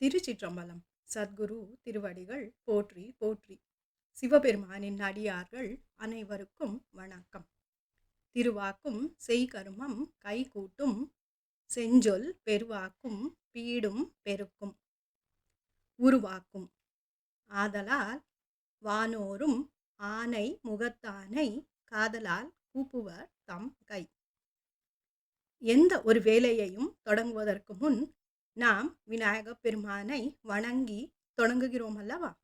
திருச்சிற்றம்பலம். சத்குரு திருவடிகள் போற்றி போற்றி. சிவபெருமானின் அடியார்கள் அனைவருக்கும் வணக்கம். திருவாக்கும் செய்கருமம் கைகூட்டும் செஞ்சொல் பெருவாக்கும் பீடும் பெருக்கும். உருவாக்கும். ஆதலால் வானோரும் ஆனை முகத்தானை காதலால் கூப்புவர் தம் கை. எந்த ஒரு வேலையையும் தொடங்குவதற்கு முன் நாம் விநாயகப் பெருமானை வணங்கி தொடங்குகிறோம் அல்லவா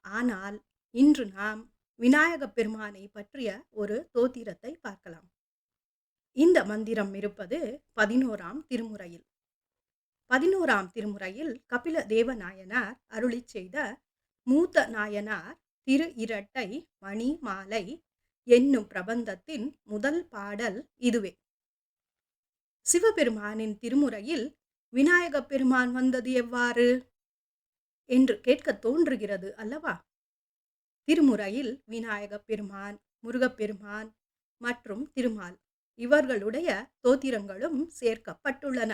ஆனால் இன்று நாம் விநாயகப் பெருமானை பற்றிய ஒரு தோத்திரத்தை பார்க்கலாம். இந்த மந்திரம் இருப்பது பதினோராம் திருமுறையில். பதினோராம் திருமுறையில் கபில தேவநாயனார் அருளி செய்த மூத்த நாயனார் திரு இரட்டை மணி மாலை என்னும் பிரபந்தத்தின் முதல் பாடல் இதுவே. சிவபெருமானின் திருமுறையில் விநாயகப் பெருமான் வந்தது எவ்வாறு? என்று கேட்க தோன்றுகிறது அல்லவா? திருமுறையில் விநாயகப் பெருமான் முருகப்பெருமான் மற்றும் திருமால் இவர்களுடைய தோத்திரங்களும் சேர்க்கப்பட்டுள்ளன.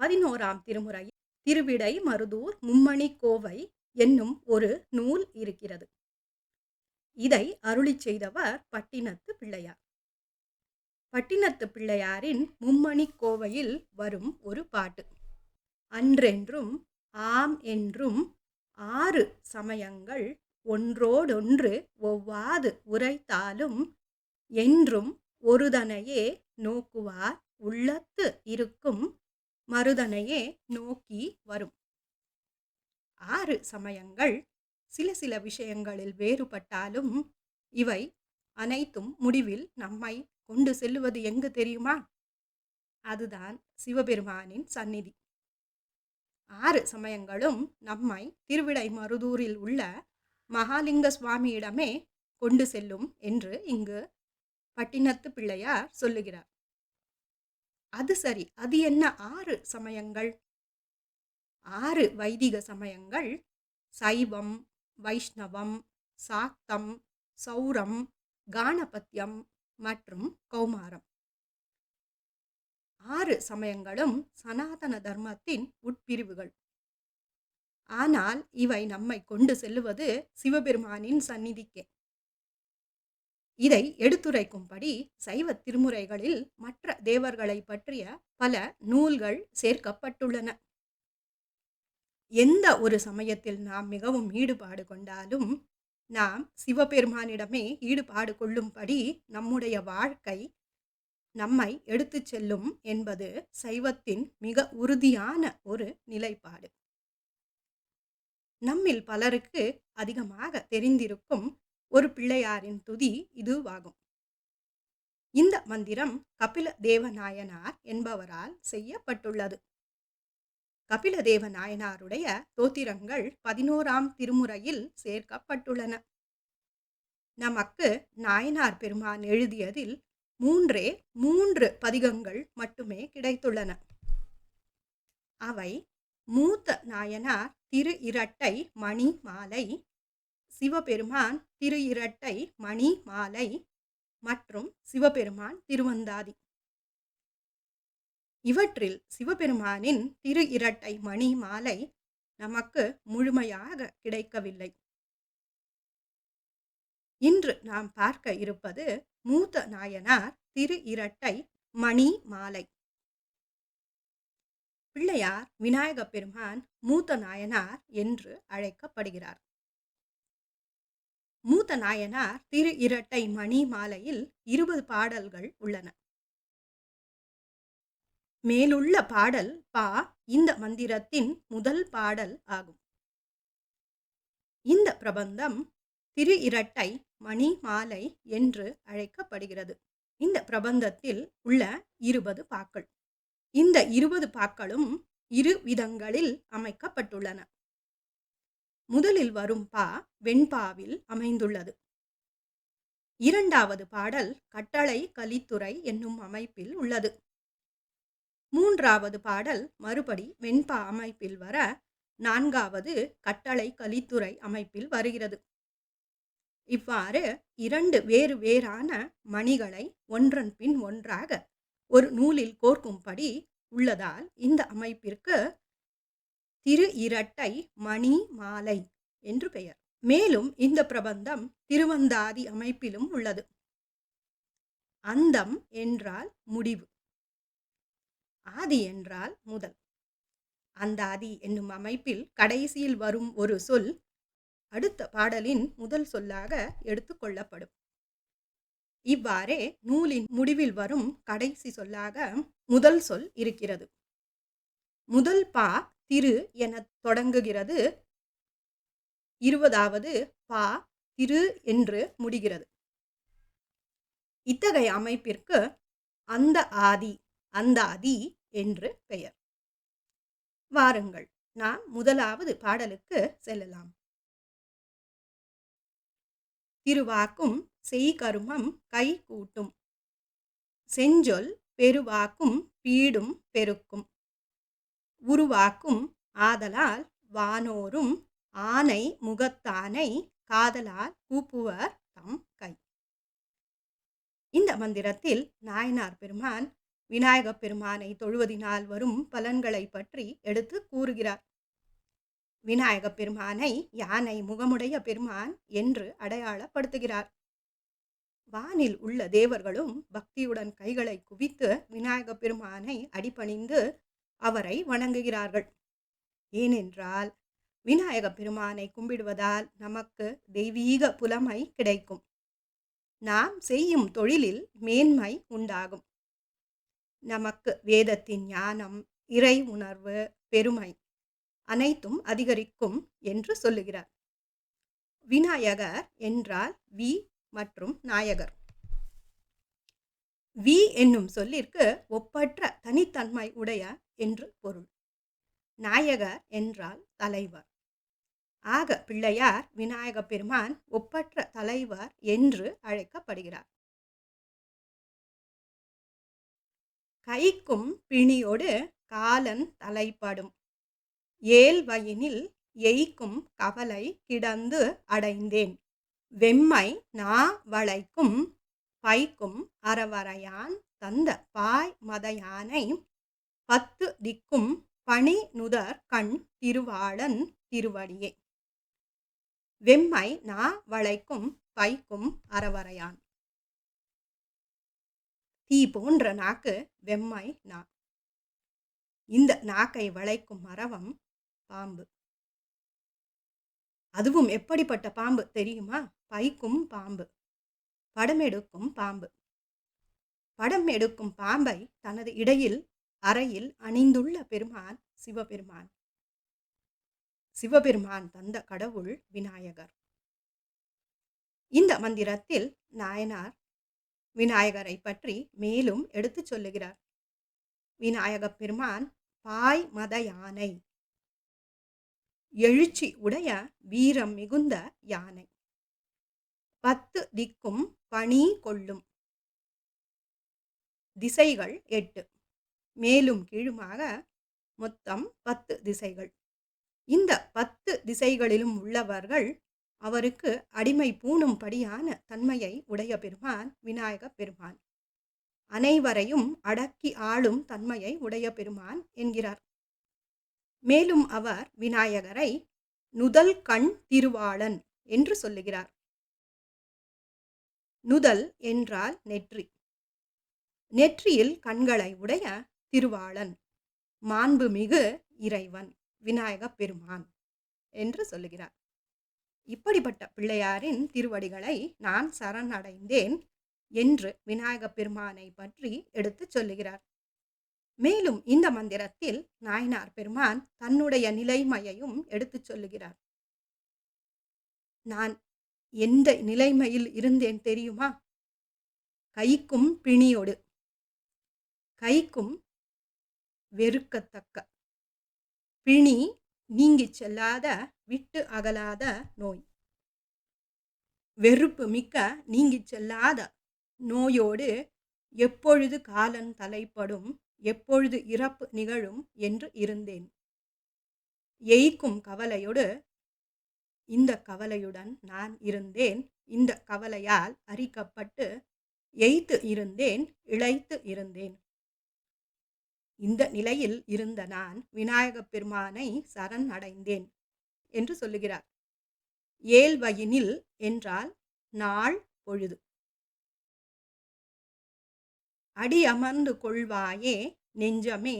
பதினோராம் திருமுறையில் திருவிடை மருதூர் மும்மணி கோவை என்னும் ஒரு நூல் இருக்கிறது. இதை அருளி செய்தவர் பட்டினத்து பிள்ளையார். பட்டினத்து பிள்ளையாரின் மும்மணி கோவையில் வரும் ஒரு பாட்டு. அன்றென்றும் ஆம் என்றும் ஆறு சமயங்கள் ஒன்றோடொன்று ஒவ்வாது உரைத்தாலும் என்றும் ஒருதனையே நோக்குவார் உள்ளத்து இருக்கும் மறுதனையே நோக்கி வரும். ஆறு சமயங்கள் சில சில விஷயங்களில் வேறுபட்டாலும் இவை அனைத்தும் முடிவில் நம்மை கொண்டு செல்லுவது எங்கு தெரியுமா? அதுதான் சிவபெருமானின் சந்நிதி. ஆறு சமயங்களும் நம்மை திருவிடை மருதூரில் உள்ள மகாலிங்க சுவாமியிடமே கொண்டு செல்லும் என்று இங்கு பட்டினத்து பிள்ளையார் சொல்லுகிறார். அது சரி அது என்ன ஆறு சமயங்கள்? ஆறு வைதிக சமயங்கள் சைவம் வைஷ்ணவம் சாக்தம் சௌரம் கானபத்தியம் மற்றும் கௌமாரம். ஆறு சமயங்களும் சனாதன தர்மத்தின் உட்பிரிவுகள். ஆனால் இவை நம்மை கொண்டு செல்லுவது சிவபெருமானின் சந்நிதிக்கே. இதை எடுத்துரைக்கும்படி சைவ திருமுறைகளில் மற்ற தேவர்களை பற்றிய பல நூல்கள் சேர்க்கப்பட்டுள்ளன. எந்த ஒரு சமயத்தில் நாம் மிகவும் ஈடுபாடு கொண்டாலும் நாம் சிவபெருமானிடமே ஈடுபாடு கொள்ளும்படி நம்முடைய வாழ்க்கை நம்மை எடுத்துச் செல்லும் என்பது சைவத்தின் மிக உறுதியான ஒரு நிலைப்பாடு. நம்மில் பலருக்கு அதிகமாக தெரிந்திருக்கும் ஒரு பிள்ளையாரின் துதி இதுவாகும். இந்த மந்திரம் கபில தேவநாயனார் என்பவரால் செய்யப்பட்டுள்ளது. கபிலதேவ நாயனாருடைய தோத்திரங்கள் பதினோராம் திருமுறையில் சேர்க்கப்பட்டுள்ளன. நமக்கு நாயனார் பெருமான் எழுதியதில் மூன்றே மூன்று பதிகங்கள் மட்டுமே கிடைத்துள்ளன. அவை மூத்த நாயனார் திரு இரட்டை மணி மாலை சிவபெருமான் திரு இரட்டை மணி மாலை மற்றும் சிவபெருமான் திருவந்தாதி. இவற்றில் சிவபெருமானின் திரு இரட்டை மணி மாலை நமக்கு முழுமையாக கிடைக்கவில்லை. இன்று நாம் பார்க்க இருப்பது மூத்த நாயனார் திரு இரட்டை மணி மாலை பிள்ளையார் விநாயக பெருமான் மூத்த நாயனார் என்று அழைக்கப்படுகிறார். மூத்த நாயனார் திரு இரட்டை மணி மாலையில் இருபது பாடல்கள் உள்ளன. மேலுள்ள பாடல் பா. இந்த மந்திரத்தின் முதல் பாடல் ஆகும். இந்த பிரபந்தம் திரு இரட்டை மணி மாலை என்று அழைக்கப்படுகிறது. இந்த பிரபந்தத்தில் உள்ள இருபது பாக்கள். இந்த இருபது பாக்களும் இரு விதங்களில் அமைக்கப்பட்டுள்ளன. முதலில் வரும் பா. வெண்பாவில் அமைந்துள்ளது. இரண்டாவது பாடல் கட்டளை கலித்துறை என்னும் அமைப்பில் உள்ளது. மூன்றாவது பாடல் மறுபடி வெண்பா அமைப்பில் வர நான்காவது கட்டளை கலித்துறை அமைப்பில் வருகிறது. இவ்வாறு இரண்டு வேறு வேறான மணிகளை ஒன்றன் பின் ஒன்றாக ஒரு நூலில் கோர்க்கும்படி உள்ளதால் இந்த அமைப்பிற்கு திரு இரட்டை மணி மாலை என்று பெயர். மேலும் இந்த பிரபந்தம் திருவந்தாதி அமைப்பிலும் உள்ளது. அந்தம் என்றால் முடிவு. ஆதி என்றால் முதல். அந்த ஆதி என்னும் அமைப்பில் கடைசியில் வரும் ஒரு சொல் அடுத்த பாடலின் முதல் சொல்லாக எடுத்துக்கொள்ளப்படும் இவ்வாறே நூலின் முடிவில் வரும் கடைசி சொல்லாக முதல் சொல் இருக்கிறது. முதல் பா திரு என தொடங்குகிறது. இருபதாவது பா திரு என்று முடிகிறது. இத்தகைய அமைப்பிற்கு அந்த ஆதி அந்தாதி என்று பெயர். வாருங்கள் நாம் முதலாவது பாடலுக்கு செல்லலாம். திருவாக்கும் செய்கருமம் கை கூட்டும் செஞ்சொல் பெருவாக்கும் பீடும் பெருக்கும். உருவாக்கும் ஆதலால் வானோரும் ஆனை முகத்தானை காதலால் கூப்புவர் தம் கை. இந்த மந்திரத்தில் நாயனார் பெருமான் விநாயகப் பெருமானை தொழுவதினால் வரும் பலன்களை பற்றி எடுத்து கூறுகிறார். விநாயகப் பெருமானை யானை முகமுடைய பெருமான் என்று அடையாளப்படுத்துகிறார். வானில் உள்ள தேவர்களும் பக்தியுடன் கைகளை குவித்து விநாயகப் பெருமானை அடிபணிந்து அவரை வணங்குகிறார்கள். ஏனென்றால் விநாயகப் பெருமானை கும்பிடுவதால் நமக்கு தெய்வீக புலமை கிடைக்கும். நாம் செய்யும் தொழிலில் மேன்மை உண்டாகும். நமக்கு வேதத்தின் ஞானம் இறை உணர்வு பெருமை அனைத்தும் அதிகரிக்கும் என்று சொல்லுகிறார். விநாயகர் என்றால் வி மற்றும் நாயகர். வி என்னும் சொல்லிற்கு ஒப்பற்ற தனித்தன்மை உடைய என்று பொருள். நாயகர் என்றால் தலைவர். ஆக பிள்ளையார் விநாயக பெருமான் ஒப்பற்ற தலைவர் என்று அழைக்கப்படுகிறார். கைக்கும் பிணியோடு காலன் தலைப்படும். ஏல்வயினில் எய்க்கும் கவலை கிடந்து அடைந்தேன். வெம்மை நா வளைக்கும் பைக்கும் அறவரையான் தந்த பாய் மதையானை பத்து திக்கும் பணி நுதர் கண் திருவாளன் திருவடியே. வெம்மை நா வளைக்கும் பைக்கும் அறவரையான் தீ போன்ற நாக்கு வெம்மை நா இந்த நாக்கை வளைக்கும் மரவம் பாம்பு. அதுவும் எப்படிப்பட்ட பாம்பு தெரியுமா? பைக்கும் பாம்பு. படம் எடுக்கும் பாம்பு. படம் எடுக்கும் பாம்பை தனது இடையில் அறையில் அணிந்துள்ள பெருமான் சிவபெருமான். சிவபெருமான் தந்த கடவுள் விநாயகர். இந்த மந்திரத்தில் நாயனார் விநாயகரை பற்றி மேலும் எடுத்துச் சொல்லுகிறார். விநாயகப் பெருமான் பாய் மத யானை. எழுச்சி உடைய வீரம் மிகுந்த யானை. பத்து திக்கும் பணி கொள்ளும். திசைகள் எட்டு. மேலும் கீழுமாக மொத்தம் பத்து திசைகள். இந்த பத்து திசைகளிலும் உள்ளவர்கள் அவருக்கு அடிமை பூணும்படியான தன்மையை உடைய பெருமான் விநாயக பெருமான். அனைவரையும் அடக்கி ஆளும் தன்மையை உடைய பெருமான் என்கிறார். மேலும் அவர் விநாயகரை நுதல் கண் திருவாளன் என்று சொல்லுகிறார். நுதல் என்றால் நெற்றி. நெற்றியில் கண்களை உடைய திருவாளன் மாண்புமிகு இறைவன் விநாயக பெருமான் என்று சொல்லுகிறார். இப்படிப்பட்ட பிள்ளையாரின் திருவடிகளை நான் சரணடைந்தேன் என்று விநாயக பெருமானை பற்றி எடுத்துச் சொல்லுகிறார். மேலும் இந்த மந்திரத்தில் நாயனார் பெருமான் தன்னுடைய நிலைமையையும் எடுத்துச் சொல்லுகிறார். நான் எந்த நிலைமையில் இருந்தேன் தெரியுமா? கைக்கும் பிணியோடு. கைக்கும் வெறுக்கத்தக்க. பிணி நீங்கிச் செல்லாத விட்டு அகலாத நோய். வெறுப்பு மிக்க நீங்கிச் செல்லாத நோயோடு எப்பொழுது காலன் தலைப்படும் எப்பொழுது இறப்பு நிகழும் என்று இருந்தேன். எய்க்கும் கவலையோடு இந்த கவலையுடன் நான் இருந்தேன். இந்த கவலையால் அரிக்கப்பட்டு எய்த்து இருந்தேன் இழைத்து இருந்தேன். இந்த நிலையில் இருந்த நான் விநாயகப் பெருமானை சரண் அடைந்தேன் என்று சொல்லுகிறார். ஏழ்வயினில் என்றால் நாள் பொழுது. அடி அமர்ந்து கொள்வாயே நெஞ்சமே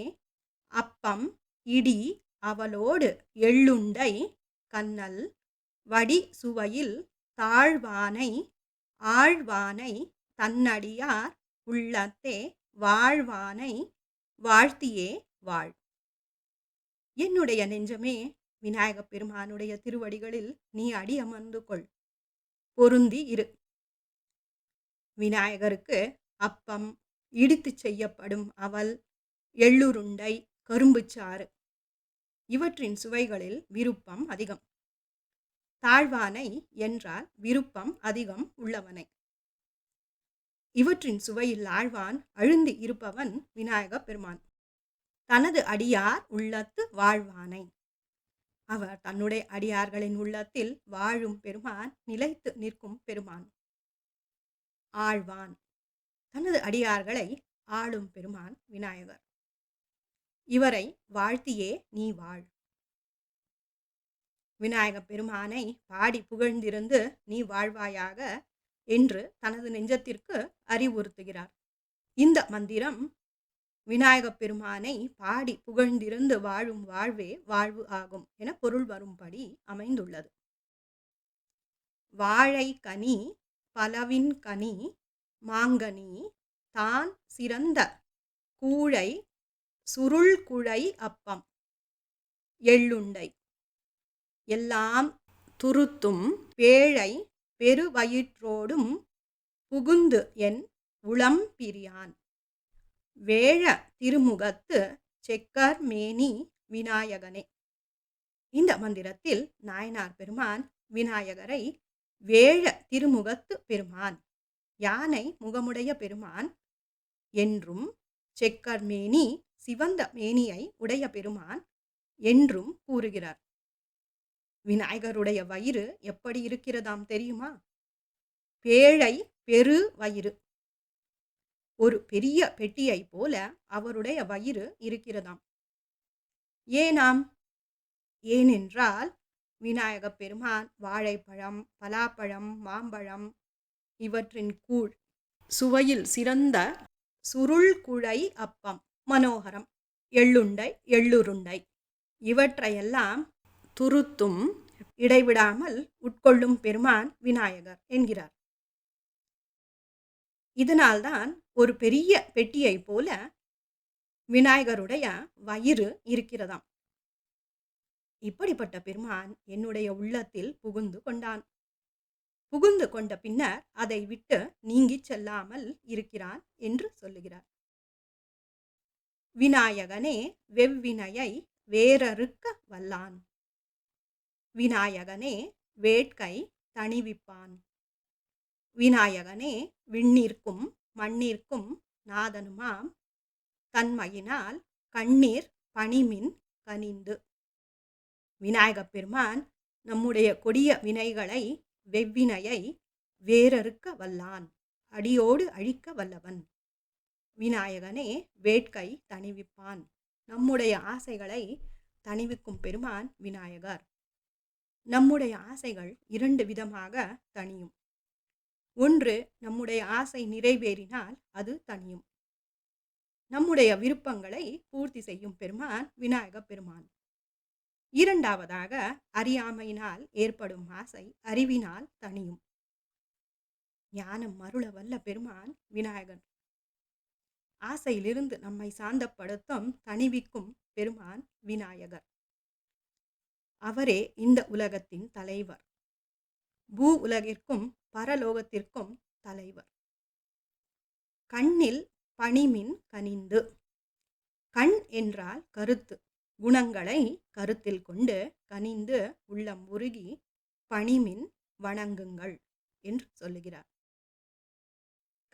அப்பம் இடி அவளோடு எள்ளுண்டை கண்ணல் வடி சுவையில் தாழ்வானை ஆழ்வானை தன்னடியார் உள்ளத்தே வாழ்வானை வாழ்த்தியே வாழ். என்னுடைய நெஞ்சமே விநாயகப் பெருமானுடைய திருவடிகளில் நீ அடி அமர்ந்து கொள். பொருந்தி இரு. விநாயகருக்கு அப்பம் இடித்து செய்யப்படும் அவல் எள்ளுருண்டை கரும்புச்சாறு. இவற்றின் சுவைகளில் விருப்பம் அதிகம். தாழ்வானை என்றால் விருப்பம் அதிகம் உள்ளவனை. இவற்றின் சுவையில் ஆழ்வான் அழுந்தி இருப்பவன் விநாயகப் பெருமான். தனது அடியார் உள்ளத்து வாழ்வானை. அவர் தன்னுடைய அடியார்களின் உள்ளத்தில் வாழும் பெருமான் நிலைத்து நிற்கும் பெருமான். ஆழ்வான். தனது அடியார்களை ஆளும் பெருமான் விநாயகர். இவரை வாழ்த்தியே நீ வாழ். விநாயகப் பெருமானை பாடி புகழ்ந்திருந்து நீ வாழ்வாயாக என்று தனது நெஞ்சத்திற்கு அறிவுறுத்துகிறார். இந்த மந்திரம் விநாயகப் பெருமானை பாடி புகழ்ந்திருந்து வாழும் வாழ்வே வாழ்வு ஆகும் என பொருள் வரும்படி அமைந்துள்ளது. வாழை கனி பலவின் கனி மாங்கனி தான் சிறந்த கூழை சுருள் குழை அப்பம் எள்ளுண்டை எல்லாம் துருத்தும் பேழை பெருவயிற்றோடும் புகுந்து என் உளம் பிரியான். வேழ திருமுகத்து செக்கர் மேனி விநாயகனே. இந்த மந்திரத்தில் நாயனார் பெருமான் விநாயகரை வேழ திருமுகத்து பெருமான் யானை முகமுடைய பெருமான் என்றும் செக்கர் மேனி சிவந்த மேனியை உடைய பெருமான் என்றும் கூறுகிறார். விநாயகருடைய வயிறு எப்படி இருக்கிறதாம் தெரியுமா? பேழை பெரு வயிறு. ஒரு பெரிய பெட்டியை போல அவருடைய வயிறு இருக்கிறதாம். ஏனாம்? ஏனென்றால் விநாயக பெருமான் வாழைப்பழம் பலாப்பழம் மாம்பழம் இவற்றின் கூழ் சுவையில் சிறந்த சுருள் குழை அப்பம் மனோகரம் எள்ளுண்டை எள்ளுருண்டை இவற்றையெல்லாம் துருத்தும் இடைவிடாமல் உட்கொள்ளும் பெருமான் விநாயகர் என்கிறார். இதனால்தான் ஒரு பெரிய பெட்டியை போல விநாயகருடைய வயிறு இருக்கிறதாம். இப்படிப்பட்ட பெருமான் என்னுடைய உள்ளத்தில் புகுந்து கொண்டான். புகுந்து கொண்ட பின்னர் அதை விட்டு நீங்கிச் செல்லாமல் இருக்கிறான் என்று சொல்லுகிறார். விநாயகனே வெவ்வினையை வேறறுக்க வல்லான். விநாயகனே வேட்கை தணிவிப்பான். விநாயகனே விண்ணிற்கும் மண்ணிற்கும் நாதனுமாம். தன்மையினால் கண்ணீர் பனிமின் கனிந்து. விநாயகப் பெருமான் நம்முடைய கொடிய வினைகளை வெவ்வினையை வேறறுக்க வல்லான். அடியோடு அழிக்க வல்லவன். விநாயகனே வேட்கை தணிவிப்பான். நம்முடைய ஆசைகளை தணிவிக்கும் பெருமான் விநாயகர். நம்முடைய ஆசைகள் இரண்டு விதமாக தணியும். ஒன்று நம்முடைய ஆசை நிறைவேறினால் அது தனியும் நம்முடைய விருப்பங்களை பூர்த்தி செய்யும் பெருமான் விநாயக பெருமான். இரண்டாவதாக அறியாமையினால் ஏற்படும் ஆசை அறிவினால் தணியும். ஞானம் மருள வல்ல பெருமான் விநாயகன். ஆசையிலிருந்து நம்மை சாந்தப்படுத்தும் தணிவிக்கும் பெருமான் விநாயகர். அவரே இந்த உலகத்தின் தலைவர். பூ உலகிற்கும் பரலோகத்திற்கும் தலைவர். கண்ணில் பணிமின் கனிந்து. கண் என்றால் கருத்து. குணங்களை கருத்தில் கொண்டு கனிந்து உள்ளம் உருகி பணிமின் வணங்குங்கள் என்று சொல்லுகிறார்.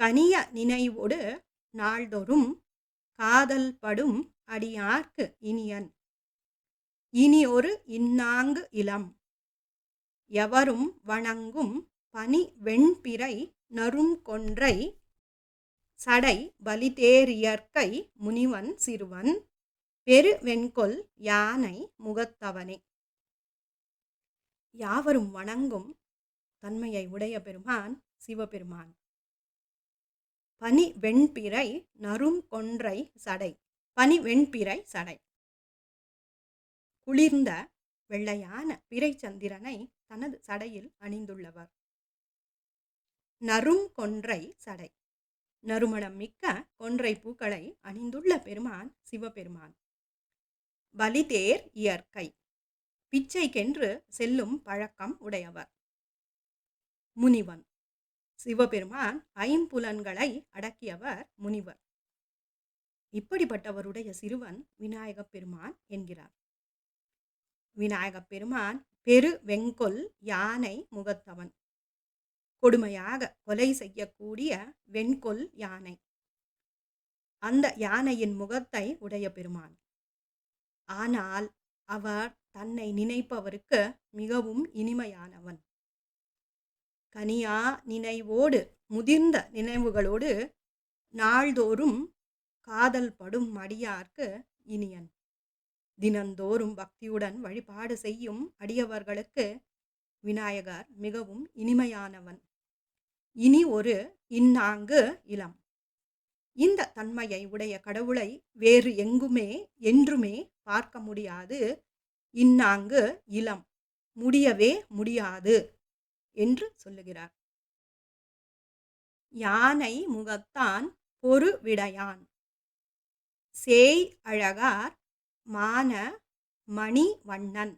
கனிய நினைவோடு நாள்தோறும் காதல் படும் அடியார்க்கு இனியன் இனி ஒரு இன்னாங்கு இளம். எவரும் வணங்கும் பனி வெண்பிறை நறும் கொன்றை சடை பலிதேரியற்கை முனிவன் சிறுவன் பெரு வெண்கொல் யானை முகத்தவனே. யாவரும் வணங்கும் தன்மையை உடைய பெருமான் சிவபெருமான். பனி வெண்பிறை நறும் கொன்றை சடை பனி வெண்பிறை சடை. குளிர்ந்த வெள்ளையான பிறை சந்திரனை தனது சடையில் அணிந்துள்ளவர். நறும் கொன்றை சடை. நறுமணம் மிக்க கொன்றை பூக்களை அணிந்துள்ள பெருமான் சிவபெருமான். பலிதேர் இயற்கை. பிச்சைக்கென்று செல்லும் பழக்கம் உடையவர். முனிவன். சிவபெருமான் ஐம்புலன்களை அடக்கியவர் முனிவர். இப்படிப்பட்டவருடைய சிறுவன் விநாயகப் பெருமான் என்கிறார். விநாயகப் பெருமான் பெரு வெங்கொல் யானை முகத்தவன். கொடுமையாக கொலை செய்யக்கூடிய வெண்கொல் யானை. அந்த யானையின் முகத்தை உடைய பெருமான். ஆனால் அவர் தன்னை நினைப்பவருக்கு மிகவும் இனிமையானவன். கனியா நினைவோடு முதிர்ந்த நினைவுகளோடு நாள்தோறும் காதல் படும் மடியார்க்கு இனியன். தினந்தோறும் பக்தியுடன் வழிபாடு செய்யும் அடியவர்களுக்கு விநாயகர் மிகவும் இனிமையானவன். இனி ஒரு இன்னாங்கு இளம். இந்த தன்மையை உடைய கடவுளை வேறு எங்குமே என்றுமே பார்க்க முடியாது. இன்னாங்கு இளம். முடியவே முடியாது என்று சொல்லுகிறார். யானை முகத்தான் பொறு விடையான். சேய் அழகார் மான மணி வண்ணன்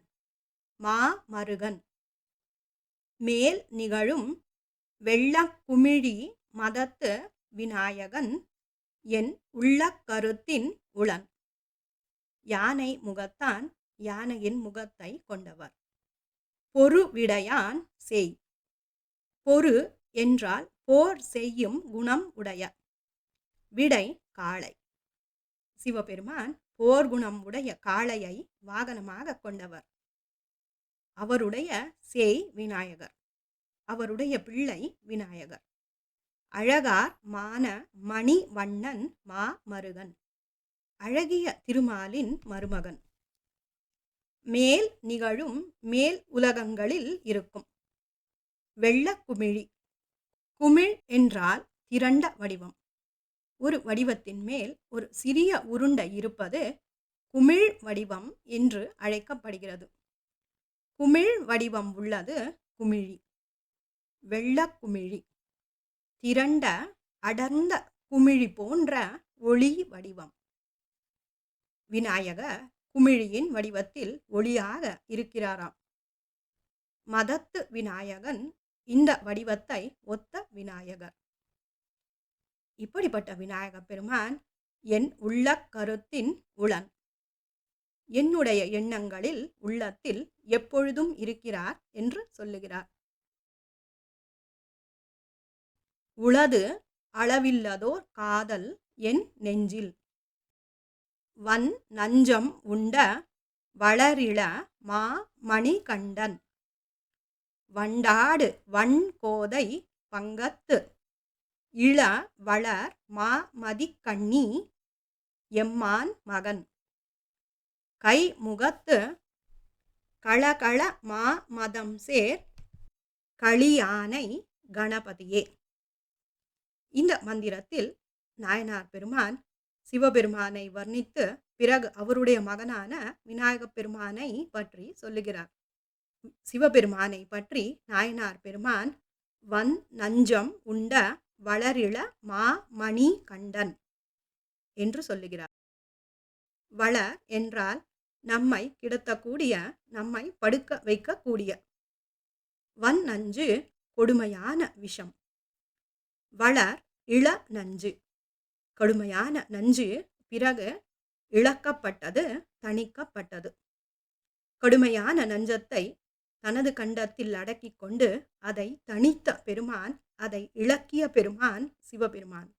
மா மருகன். மேல் நிகழும் வெள்ளக்குமிழி மதத்து விநாயகன் என் உள்ளக்கருத்தின் உளன். யானை முகத்தான் யானையின் முகத்தை கொண்டவர். பொறு விடையான் செய். பொறு என்றால் போர் செய்யும் குணம் உடைய. விடை காளை. சிவபெருமான் போர்க்குணம் உடைய காளையை வாகனமாக கொண்டவர். அவருடைய சேய் விநாயகர். அவருடைய பிள்ளை விநாயகர். அழகார் மான மணி வண்ணன் மா மருகன். அழகிய திருமாலின் மருமகன். மேல் நிகழும் மேல் உலகங்களில் இருக்கும். வெள்ள குமிழி. குமிழ் என்றால் திரண்ட வடிவம். ஒரு வடிவத்தின் மேல் ஒரு சிறிய உருண்டை இருப்பது குமிழ் வடிவம் என்று அழைக்கப்படுகிறது. குமிழ் வடிவம் உள்ளது குமிழி வெள்ளக்குமிழி திரண்ட அடர்ந்த குமிழி போன்ற ஒளி வடிவம். விநாயக குமிழியின் வடிவத்தில் ஒளியாக இருக்கிறாராம். மதத்து விநாயகன் இந்த வடிவத்தை ஒத்த விநாயகர். இப்படிப்பட்ட விநாயக பெருமான் என் உள்ள கருத்தின் உளன். என்னுடைய எண்ணங்களில் உள்ளத்தில் எப்பொழுதும் இருக்கிறார் என்று சொல்லுகிறார். உளது அளவில்லதோர் காதல் என் நெஞ்சில். வன் நஞ்சம் உண்ட வளரிள மா மணிகண்டன். வண்டாடு வன்கோதை பங்கத்து இள வளர் மா மதிக்கண்ணி எம்மான் மகன். கை முகத்து களகள மா மதம் சேர் களியானை கணபதியே. இந்த மந்திரத்தில் நாயனார் பெருமான் சிவபெருமானை வர்ணித்து பிறகு அவருடைய மகனான விநாயகப் பெருமானை பற்றி சொல்லுகிறார். சிவபெருமானை பற்றி நாயனார் பெருமான் வன் நஞ்சம் உண்ட வளரிள மா மணி கண்டன் என்று சொல்லுகிறார். வளர் என்றால் நம்மை கிடத்தக்கூடிய நம்மை படுக்க வைக்கக்கூடிய வன் நஞ்சு கொடுமையான விஷம். வளர் இள நஞ்சு. கடுமையான நஞ்சு பிறகு இழக்கப்பட்டது தணிக்கப்பட்டது. கடுமையான நஞ்சத்தை தனது கண்டத்தில் அடக்கிக் கொண்டு அதை தணித்த பெருமான் அதை இலக்கிய பெருமான் சிவபெருமான்.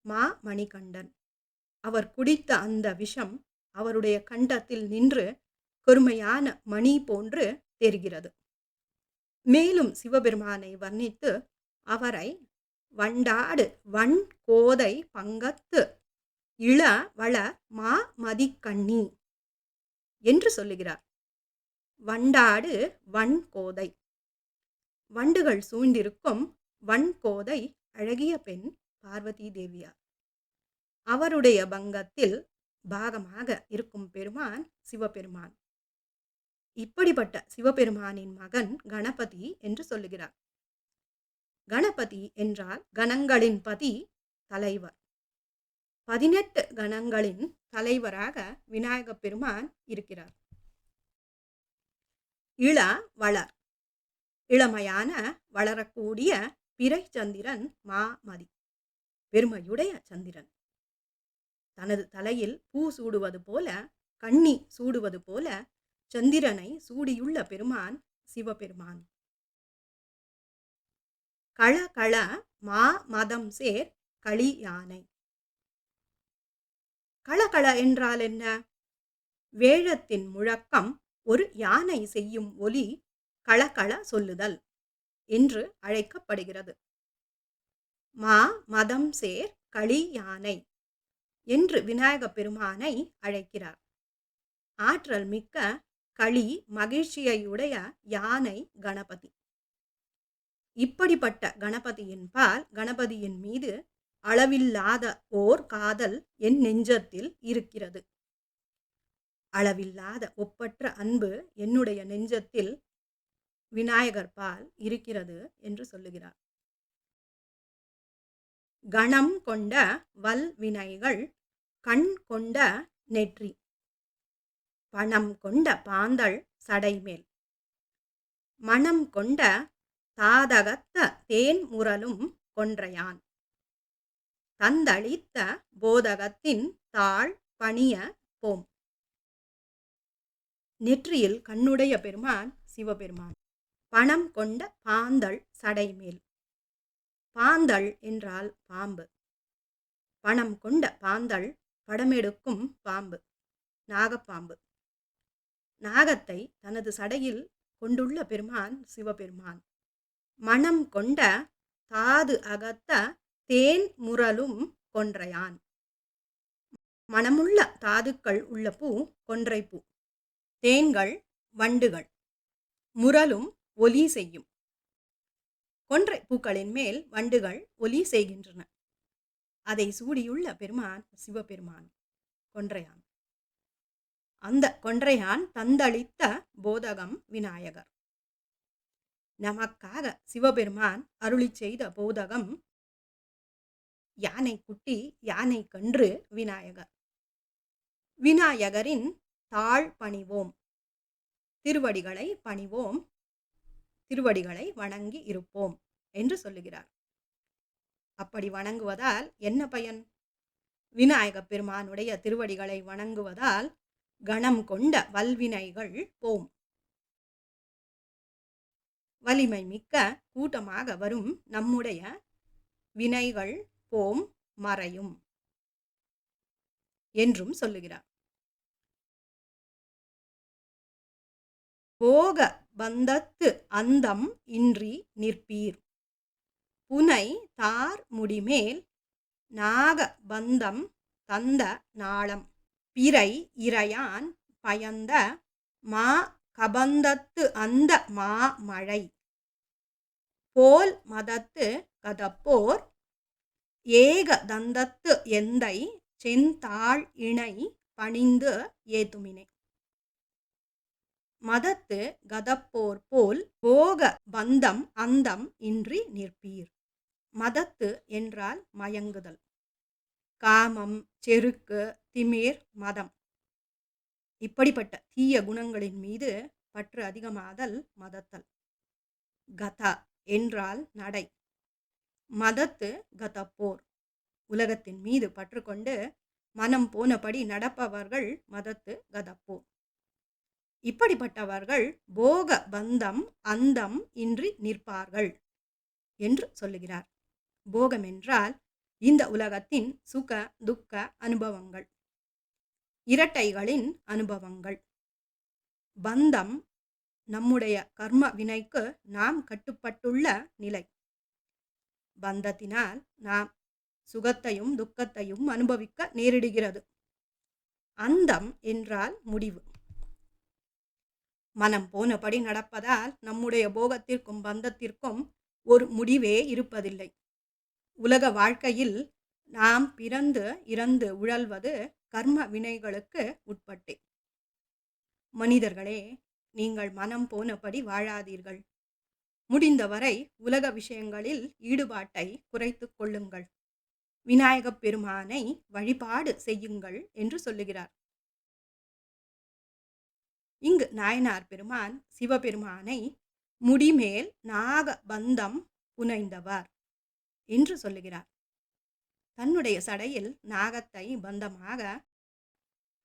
மா மணிகண்டன். அவர் குடித்த அந்த விஷம் அவருடைய கண்டத்தில் நின்று கருமையான மணி போன்று தெரிகிறது. மேலும் சிவபெருமானை வர்ணித்து அவரை வண்டாடு வன் கோதை பங்கத்து இள வள மா மதிக்கண்ணி என்று சொல்லுகிறார். வண்டாடு வன்கோதை வண்டுகள் சூழ்ந்திருக்கும் வன்கோதை அழகிய பெண் பார்வதி தேவியார். அவருடைய பங்கத்தில் பாகமாக இருக்கும் பெருமான் சிவபெருமான். இப்படிப்பட்ட சிவபெருமானின் மகன் கணபதி என்று சொல்லுகிறார். கணபதி என்றால் கணங்களின் பதி தலைவர். பதினெட்டு கணங்களின் தலைவராக விநாயகப் பெருமான் இருக்கிறார். இள வளர் இளமையான வளரக்கூடிய பிறை சந்திரன் மாமதி பெருமையுடைய சந்திரன். தனது தலையில் பூ சூடுவது போல கண்ணி சூடுவது போல சந்திரனை சூடியுள்ள பெருமான் சிவபெருமான். கள கள மா மதம் சேர் களி யானை. கள என்றால் என்ன? வேழத்தின் முழக்கம் ஒரு யானை செய்யும் ஒலி களகள சொல்லுதல் என்று அழைக்கப்படுகிறது. மா மதம் சேர் களி யானை என்று விநாயக பெருமானை அழைக்கிறார். ஆற்றல் மிக்க களி மகிழ்ச்சியையுடைய யானை கணபதி. இப்படிப்பட்ட கணபதியின் பால் கணபதியின் மீது அளவில்லாத ஓர் காதல் என் நெஞ்சத்தில் இருக்கிறது. அளவில்லாத ஒப்பற்ற அன்பு என்னுடைய நெஞ்சத்தில் விநாயகர் பால் இருக்கிறது என்று சொல்லுகிறார். கணம் கொண்ட வல் வினைகள் கண் கொண்ட நெற்றி பணம் கொண்ட பாந்தள் சடைமேல் மணம் கொண்ட தாதகத்த தேன் முரலும் கொன்றையான் தந்தளித்த போதகத்தின் தாழ் பணிய போம். நெற்றியில் கண்ணுடைய பெருமான் சிவபெருமான். பணம் கொண்ட பாந்தள் சடைமேல். பாந்தள் என்றால் பாம்பு. பணம் கொண்ட பாந்தள் படமெடுக்கும் பாம்பு. நாகப்பாம்பு. நாகத்தை தனது சடையில் கொண்டுள்ள பெருமான் சிவபெருமான். மனம் கொண்ட தாது அகத்த தேன் முரலும் கொன்றையான். மனமுள்ள தாதுக்கள் உள்ள பூ கொன்றை பூ. தேன்கள் வண்டுகள். முரலும் ஒலி செய்யும். கொன்றை பூக்களின் மேல் வண்டுகள் ஒலி செய்கின்றன. அதை சூடியுள்ள பெருமான் சிவபெருமான் கொன்றையான். அந்த கொன்றையான் தந்தளித்த போதகம் விநாயகர். நமக்காக சிவபெருமான் அருளி செய்த போதகம் யானை குட்டி யானை கன்று விநாயகர். விநாயகரின் தாழ் பணிவோம் திருவடிகளை பணிவோம். திருவடிகளை வணங்கி இருப்போம் என்று சொல்லுகிறார். அப்படி வணங்குவதால் என்ன பயன்? விநாயக பெருமானுடைய திருவடிகளை வணங்குவதால் கணம் கொண்ட வல்வினைகள் போம். வலிமை மிக்க கூட்டமாக வரும் நம்முடைய வினைகள் போம் மறையும் என்றும் சொல்லுகிறார். போக பந்தத்து அந்தம் இன்றி நிற்பீர். புனை தார் முடிமேல் நாக பந்தம் தந்த நாளம். பிறை இறையான் பயந்த மா கபந்தத்து அந்த மா மழை. போல் மதத்து கதப்போர் ஏக தந்தத்து எந்தை செந்தாள் இணை பணிந்து ஏதுமினை மதத்து கதப்போர் போல் போக பந்தம் அந்தம் இன்றி நிற்பீர். மதத்து என்றால் மயங்குதல். காமம் செருக்கு திமிர் மதம். இப்படிப்பட்ட தீய குணங்களின் மீது பற்று அதிகமாதல் மதத்தல். கதா என்றால் நடை. மதத்து கதப்போர். உலகத்தின் மீது பற்றுக்கொண்டு மனம் போனபடி நடப்பவர்கள் மதத்து கதப்போர். இப்படிப்பட்டவர்கள் போக பந்தம் அந்தம் இன்றி நிற்பார்கள் என்று சொல்லுகிறார். போகம் என்றால் இந்த உலகத்தின் சுக துக்க அனுபவங்கள் இரட்டைகளின் அனுபவங்கள். பந்தம் நம்முடைய கர்ம வினைக்கு நாம் கட்டுப்பட்டுள்ள நிலை. பந்தத்தினால் நாம் சுகத்தையும் துக்கத்தையும் அனுபவிக்க நேரிடுகிறது. அந்தம் என்றால் முடிவு. மனம் போனபடி நடப்பதால் நம்முடைய போகத்திற்கும் பந்தத்திற்கும் ஒரு முடிவே இருப்பதில்லை. உலக வாழ்க்கையில் நாம் பிறந்து இறந்து உழல்வது கர்ம வினைகளுக்கு உட்பட்டே. மனிதர்களே நீங்கள் மனம் போனபடி வாழாதீர்கள். முடிந்தவரை உலக விஷயங்களில் ஈடுபாட்டை குறைத்து கொள்ளுங்கள். விநாயகப் பெருமானை வழிபாடு செய்யுங்கள் என்று சொல்லுகிறார். இங்கு நாயனார் பெருமான் சிவபெருமானை முடிமேல் நாக பந்தம் புனைந்தவர் என்று சொல்லுகிறார். தன்னுடைய சடையில் நாகத்தை பந்தமாக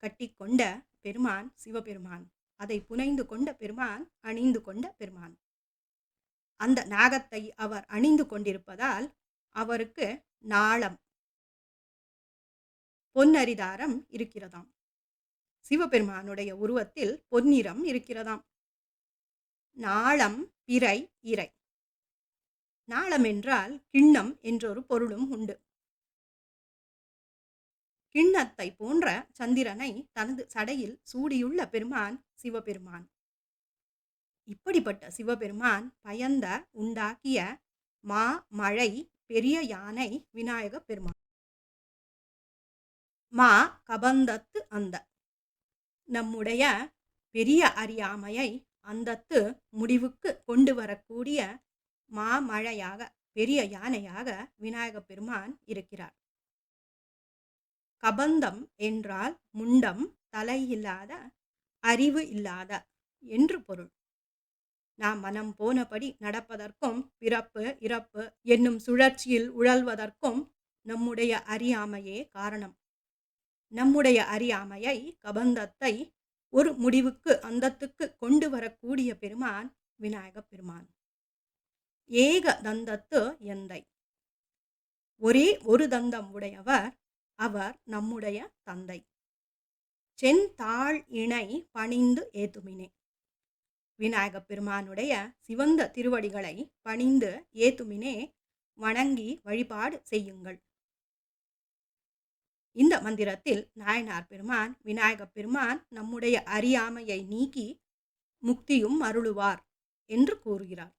கட்டிக்கொண்ட பெருமான் சிவபெருமான் அதை புனைந்து கொண்ட பெருமான் அணிந்து கொண்ட பெருமான். அந்த நாகத்தை அவர் அணிந்து கொண்டிருப்பதால் அவருக்கு நாளம் பொன்னரிதாரம் இருக்கிறதாம். சிவபெருமானுடைய உருவத்தில் பொன்னிறம் இருக்கிறதாம். நாளம் பிறை இறை. நாளம் என்றால் கிண்ணம் என்றொரு பொருளும் உண்டு. கிண்ணத்தை போன்ற சந்திரனை தனது சடையில் சூடியுள்ள பெருமான் சிவபெருமான். இப்படிப்பட்ட சிவபெருமான் பயந்த உண்டாக்கிய மா மழை பெரிய யானை விநாயக பெருமான். மா கபந்தத்து அந்த. நம்முடைய பெரிய அறியாமையை அந்தத்து முடிவுக்கு கொண்டு வரக்கூடிய மாமழையாக பெரிய யானையாக விநாயக பெருமான் இருக்கிறார். கபந்தம் என்றால் முண்டம் தலை இல்லாத அறிவு இல்லாத என்று பொருள். நாம் மனம் போனபடி நடப்பதற்கும் பிறப்பு இறப்பு என்னும் சுழற்சியில் உழல்வதற்கும் நம்முடைய அறியாமையே காரணம். நம்முடைய அறியாமையை கபந்தத்தை ஒரு முடிவுக்கு அந்தத்துக்கு கொண்டு வரக்கூடிய பெருமான் விநாயக பெருமான். ஏக தந்தத்து எந்தை. ஒரே ஒரு தந்தம் உடையவர் அவர் நம்முடைய தந்தை. செந்தாள் இணை பணிந்து ஏத்துமினே. விநாயக பெருமானுடைய சிவந்த திருவடிகளை பணிந்து ஏத்துமினே வணங்கி வழிபாடு செய்யுங்கள். இந்த மந்திரத்தில் நாயனார் பெருமான் விநாயகப் பெருமான் நம்முடைய அறியாமையை நீக்கி முக்தியும் அருளுவார் என்று கூறுகிறார்.